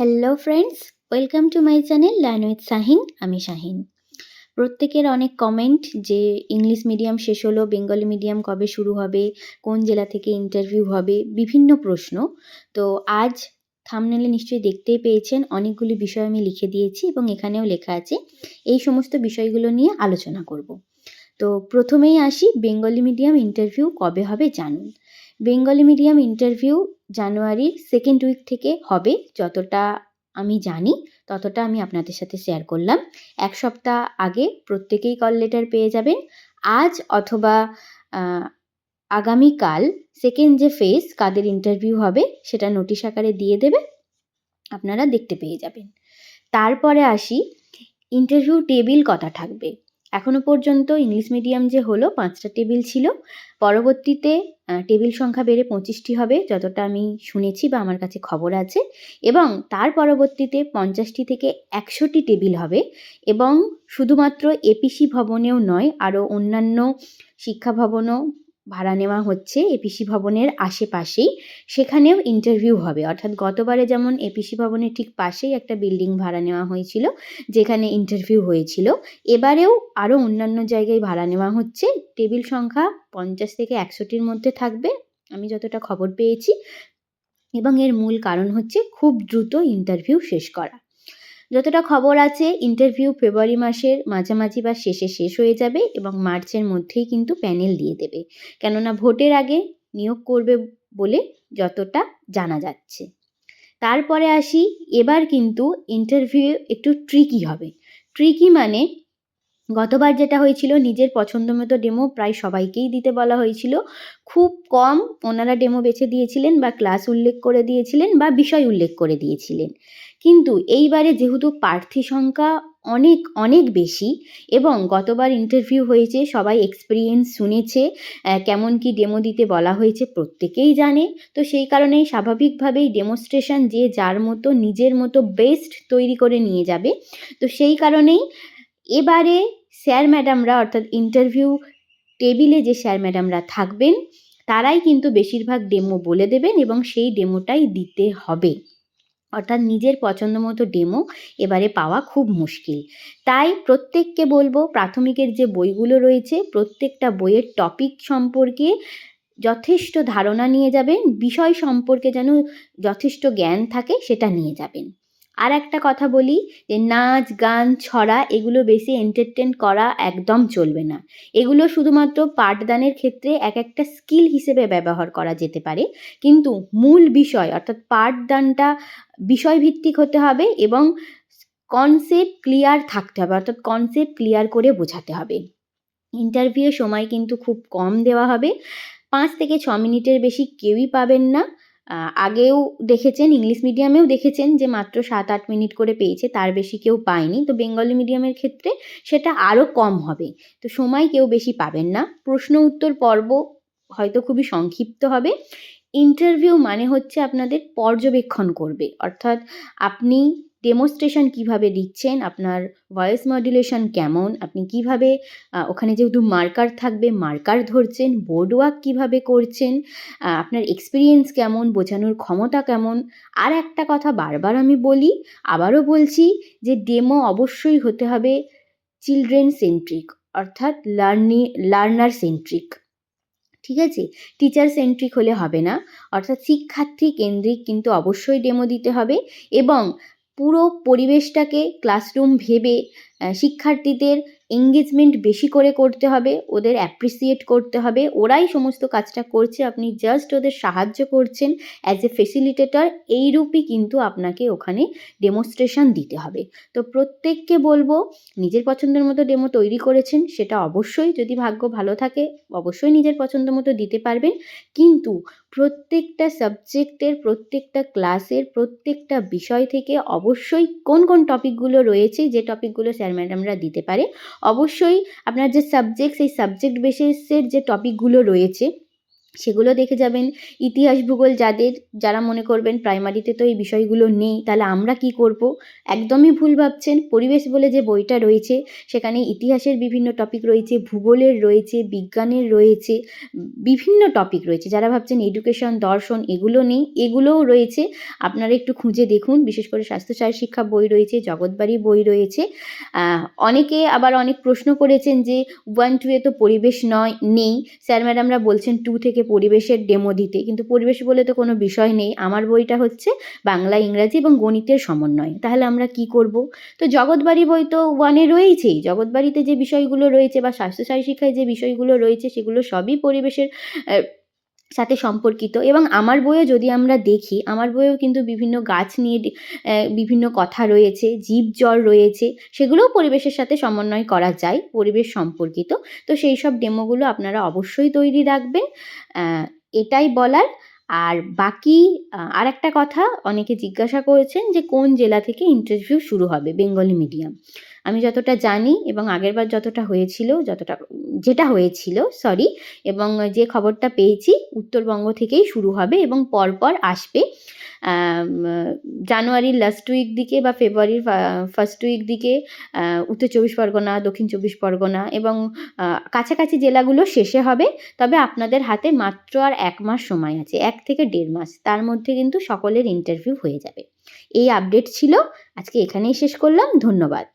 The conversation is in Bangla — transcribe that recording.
Hello friends welcome to my channel learn with Shahin আমি শাহিন প্রত্যেকের অনেক কমেন্ট যে ইংলিশ মিডিয়াম শেষ হলো বেঙ্গলি মিডিয়াম কবে শুরু হবে, কোন জেলা থেকে ইন্টারভিউ হবে, বিভিন্ন প্রশ্ন। তো আজ থামনেলে নিশ্চয়ই দেখতেই পেয়েছেন, অনেকগুলি বিষয় আমি লিখে দিয়েছি এবং এখানেও লেখা আছে। এই সমস্ত বিষয়গুলো নিয়ে আলোচনা করব। তো প্রথমেই আসি বেঙ্গলি মিডিয়াম ইন্টারভিউ কবে হবে জানুন। বেঙ্গলি মিডিয়াম ইন্টারভিউ জানুয়ারির সেকেন্ড উইক থেকে হবে, যতটা আমি জানি, ততটা আমি আপনাদের সাথে শেয়ার করলাম। এক সপ্তাহ আগে প্রত্যেকেই কল লেটার পেয়ে যাবেন। আজ অথবা আগামীকাল সেকেন্ড যে ফেজ কাদের ইন্টারভিউ হবে, সেটা নোটিশ আকারে দিয়ে দেবে, আপনারা দেখতে পেয়ে যাবেন। তারপরে আসি ইন্টারভিউ টেবিল কথা থাকবে? এখনও পর্যন্ত ইংলিশ মিডিয়াম যে হলো, পাঁচটা টেবিল ছিল। পরবর্তীতে টেবিল সংখ্যা বেড়ে পঁচিশটি হবে, যতটা আমি শুনেছি বা আমার কাছে খবর আছে। এবং তার পরবর্তীতে পঞ্চাশটি থেকে একশোটি টেবিল হবে এবং শুধুমাত্র এপিসি ভবনেও নয়, আরও অন্যান্য শিক্ষা ভবনও ভাড়া নেওয়া হচ্ছে এপিসি ভবনের আশেপাশেই। সেখানেও ইন্টারভিউ হবে। অর্থাৎ গতবারে যেমন এপিসি ভবনের ঠিক পাশেই একটা বিল্ডিং ভাড়া নেওয়া হয়েছিল, যেখানে ইন্টারভিউ হয়েছিল। এবারেও আরও অন্যান্য জায়গায় ভাড়া নেওয়া হচ্ছে। টেবিল সংখ্যা পঞ্চাশ থেকে একশোটির মধ্যে থাকবে, আমি যতটা খবর পেয়েছি। এবং এর মূল কারণ হচ্ছে খুব দ্রুত ইন্টারভিউ শেষ করা। যতটা খবর আছে ইন্টারভিউ ফেব্রুয়ারি মাসের মাঝামাঝি বা শেষে শেষ হয়ে যাবে এবং মার্চের মধ্যেই কিন্তু প্যানেল দিয়ে দেবে। কেননা ভোটের আগে নিয়োগ করবে বলে যতটা জানা যাচ্ছে। তারপরে আসি, এবার কিন্তু ইন্টারভিউ একটু ট্রিকি হবে। ট্রিকি মানে গতবার যেটা হয়েছিল, নিজের পছন্দ মতো ডেমো প্রায় সবাইকেই দিতে বলা হয়েছিল। খুব কম ওনারা ডেমো বেছে দিয়েছিলেন বা ক্লাস উল্লেখ করে দিয়েছিলেন বা বিষয় উল্লেখ করে দিয়েছিলেন। কিন্তু এইবারে যেহেতু প্রার্থী সংখ্যা অনেক অনেক বেশি এবং গতবার ইন্টারভিউ হয়েছে, সবাই এক্সপিরিয়েন্স শুনেছে কেমন কি ডেমো দিতে বলা হয়েছে প্রত্যেকেই জানে। তো সেই কারণেই স্বাভাবিকভাবেই ডেমোস্ট্রেশন যে যার মতো, নিজের মতো বেস্ট তৈরি করে নিয়ে যাবে। তো সেই কারণেই এবারে স্যার ম্যাডামরা অর্থাৎ ইন্টারভিউ টেবিলে যে স্যার ম্যাডামরা থাকবেন, তারাই কিন্তু বেশিরভাগ ডেমো বলে দেবেন এবং সেই ডেমোটাই দিতে হবে। অর্থাৎ নিজের পছন্দ মতো ডেমো এবারে পাওয়া খুব মুশকিল। তাই প্রত্যেককে বলব প্রাথমিকের যে বইগুলো রয়েছে, প্রত্যেকটা বইয়ের টপিক সম্পর্কে যথেষ্ট ধারণা নিয়ে যাবেন, বিষয় সম্পর্কে যেন যথেষ্ট জ্ঞান থাকে সেটা নিয়ে যাবেন। আর একটা কথা বলি যে নাচ, গান, ছড়া এগুলো বেশি এন্টারটেন করা একদম চলবে না। এগুলো শুধুমাত্র পাঠদানের ক্ষেত্রে এক একটা স্কিল হিসেবে ব্যবহার করা যেতে পারে। কিন্তু মূল বিষয় অর্থাৎ পাঠদানটা বিষয়ভিত্তিক হতে হবে এবং কনসেপ্ট ক্লিয়ার থাকতে হবে, অর্থাৎ কনসেপ্ট ক্লিয়ার করে বোঝাতে হবে। ইন্টারভিউয়ের সময় কিন্তু খুব কম দেওয়া হবে। পাঁচ থেকে ছ মিনিটের বেশি কেউই পাবেন না। আগেও দেখেছেন, ইংলিশ মিডিয়ামেও দেখেছেন যে মাত্র সাত আট মিনিট করে পেয়েছে, তার বেশি কেউ পায়নি। তো বেঙ্গলি মিডিয়ামের ক্ষেত্রে সেটা আরও কম হবে। তো সময় কেউ বেশি পাবেন না। প্রশ্ন উত্তর পর্ব হয়তো খুবই সংক্ষিপ্ত হবে। ইন্টারভিউ মানে হচ্ছে আপনাদের পর্যবেক্ষণ করবে। অর্থাৎ আপনি ডেমোস্ট্রেশন কীভাবে দিচ্ছেন আপনার ভয়েস মডুলেশন কেমন, আপনি কীভাবে ওখানে যেহেতু মার্কার থাকবে মার্কার ধরছেন বোর্ড ওয়ার্ক কীভাবে করছেন আপনার এক্সপিরিয়েন্স কেমন, বোঝানোর ক্ষমতা কেমন, আর একটা কথা বারবার আমি বলি, আবারও বলছি যে ডেমো অবশ্যই হতে হবে চিলড্রেন সেন্ট্রিক অর্থাৎ লার্নি লার্নার সেন্ট্রিক ঠিক আছে? টিচার সেন্ট্রিক হলে হবে না, অর্থাৎ শিক্ষার্থী কেন্দ্রিক কিন্তু অবশ্যই ডেমো দিতে হবে এবং পুরো পরিবেশটাকে ক্লাসরুম ভেবে শিক্ষার্থীদের এঙ্গেজমেন্ট বেশি করে করতে হবে, ওদের অ্যাপ্রিসিয়েট করতে হবে। ওরাই সমস্ত কাজটা করছে, আপনি জাস্ট ওদের সাহায্য করছেন অ্যাজ এ ফেসিলিটেটর এইরূপই কিন্তু আপনাকে ওখানে ডেমোস্ট্রেশন দিতে হবে। তো প্রত্যেককে বলব, নিজের পছন্দের মতো ডেমো তৈরি করেছেন, সেটা অবশ্যই যদি ভাগ্য ভালো থাকে, অবশ্যই নিজের পছন্দ মতো দিতে পারবেন। কিন্তু প্রত্যেকটা সাবজেক্টের প্রত্যেকটা ক্লাসের প্রত্যেকটা বিষয় থেকে অবশ্যই কোন কোন টপিকগুলো রয়েছে, যে টপিকগুলো স্যার ম্যাডামরা দিতে পারে, অবশ্যই আপনার যে সাবজেক্ট সেই সাবজেক্ট বেসিসের যে টপিকগুলো রয়েছে সেগুলো দেখে যাবেন। ইতিহাস ভূগোল যাদের, যারা মনে করবেন প্রাইমারিতে তো এই বিষয়গুলো নেই, তাহলে আমরা কি করব? একদমই ভুল ভাবছেন। পরিবেশ বলে যে বইটা রয়েছে, সেখানে ইতিহাসের বিভিন্ন টপিক রয়েছে, ভূগোলের রয়েছে, বিজ্ঞানের রয়েছে, বিভিন্ন টপিক রয়েছে। যারা ভাবছেন এডুকেশন দর্শন এগুলো নেই, এগুলোও রয়েছে। আপনারা একটু খুঁজে দেখুন। বিশেষ করে স্বাস্থ্যসার শিক্ষা বই রয়েছে, জগৎবাড়ি বই রয়েছে। অনেকে আবার অনেক প্রশ্ন করেছেন যে ওয়ান টুয়ে তো পরিবেশ নয়, নেই। স্যার ম্যাডামরা বলছেন টু থেকে পরিবেশের ডেমো দিতে। কিন্তু পরিবেশ বলে তো কোনো বিষয় নেই। আমার বইটা হচ্ছে বাংলা, ইংরাজি এবং গণিতের সমন্বয়। তাহলে আমরা কি করব? তো জগৎবাড়ি বই তো ওয়ানে রয়েছেই জগৎবাড়িতে যে বিষয়গুলো রয়েছে বা স্বাস্থ্যসারী শিক্ষায় যে বিষয়গুলো রয়েছে, সেগুলো সবই পরিবেশের সাথে সম্পর্কিত। এবং আমার বইয়ে যদি আমরা দেখি, আমার বইয়েও কিন্তু বিভিন্ন গাছ নিয়ে বিভিন্ন কথা রয়েছে, জীব জল রয়েছে, সেগুলোও পরিবেশের সাথে সমন্বয় করা যায়, পরিবেশ সম্পর্কিত। তো সেই সব ডেমোগুলো আপনারা অবশ্যই তৈরি রাখবেন এটাই বলার। আর বাকি আর একটা কথা, অনেকে জিজ্ঞাসা করেছেন যে কোন জেলা থেকে ইন্টারভিউ শুরু হবে বেঙ্গলি মিডিয়াম আমি যতটা জানি এবং আগেরবার যতটা হয়েছিল, যতটা, যেটা হয়েছিল সরি এবং যে খবরটা পেয়েছি উত্তরবঙ্গ থেকেই শুরু হবে এবং পরপর আসবে। জানুয়ারির লাস্ট উইক দিকে বা ফেব্রুয়ারির ফার্স্ট উইক দিকে উত্তর চব্বিশ পরগনা, দক্ষিণ চব্বিশ পরগনা এবং কাছাকাছি জেলাগুলো শেষে হবে। তবে আপনাদের হাতে মাত্র আর এক মাস সময় আছে, এক থেকে দেড় মাস। তার মধ্যে কিন্তু সকলের ইন্টারভিউ হয়ে যাবে। এই আপডেট ছিল। আজকে এখানেই শেষ করলাম। ধন্যবাদ।